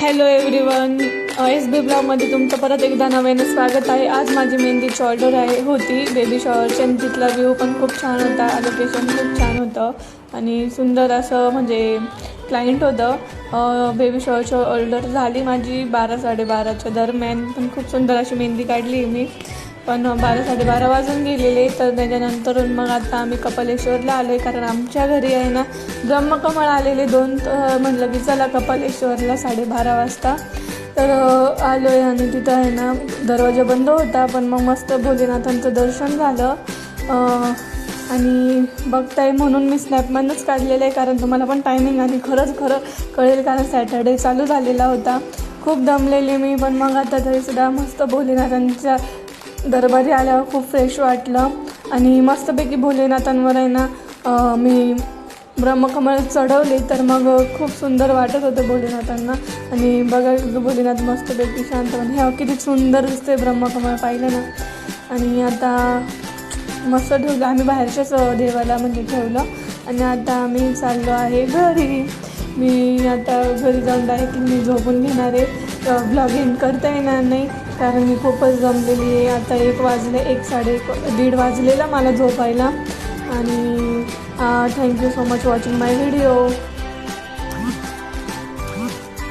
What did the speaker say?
Hello everyone S बी ब्लॉगमध्ये तुमचं परत एकदा नव्यानं स्वागत आहे. आज माझी मेहंदीची ऑर्डर आहे होती. बेबी शॉवरची आणि तिथला व्ह्यू पण खूप छान होता. लोकेशन खूप छान होतं. आणि सुंदर असं म्हणजे क्लायंट होतं. बेबी शॉवरची ऑर्डर झाली माझी बारा साडेबाराच्या दरम्यान. पण खूप सुंदर अशी मेहंदी काढली मी. पण बारा साडेबारा वाजून गेलेले तर त्याच्यानंतर मग आता आम्ही कपालेश्वरला आलो आहे कारण आमच्या घरी आहे ना ब्रह्मकमळ आलेले दोन तर म्हटलं की चला कपालेश्वरला साडेबारा वाजता. तर आलो आहे आणि तिथं आहे ना दरवाजा बंद होता. पण मग मस्त भोलेनाथांचं दर्शन झालं. आणि बघताय म्हणून मी स्नॅपमॅनच काढलेलं आहे. कारण तुम्हाला पण टायमिंग आणि खरंच खरं कळेल. कारण सॅटर्डे चालू झालेला होता. खूप दमलेली मी. पण मग आता तरीसुद्धा मस्त भोलेनाथांच्या दरबारी आल्यावर खूप फ्रेश वाटलं. आणि मस्तपैकी भोलेनाथांवर आहे ना मी ब्रह्मकमळ चढवले तर मग खूप सुंदर वाटत होतं भोलेनाथांना. आणि बघा भोलेनाथ मस्तपैकी शांत पण ह्या किती सुंदर दिसते ब्रह्मकमळ पाहिलं ना. आणि आता मस्त ठेवलं आम्ही बाहेरच्याच देवाला म्हणजे ठेवलं. आणि आता आम्ही चाललो आहे घरी. मी आता घरी जाऊन डायरेक्टली मी झोपून घेणार आहे. ब्लॉगिंग करता येणार नाही. कारण मी खूपच जमलेली आहे. आता एक वाजले एक साडे एक दीड वाजलेला मला झोपायला. आणि thank you so much watching my video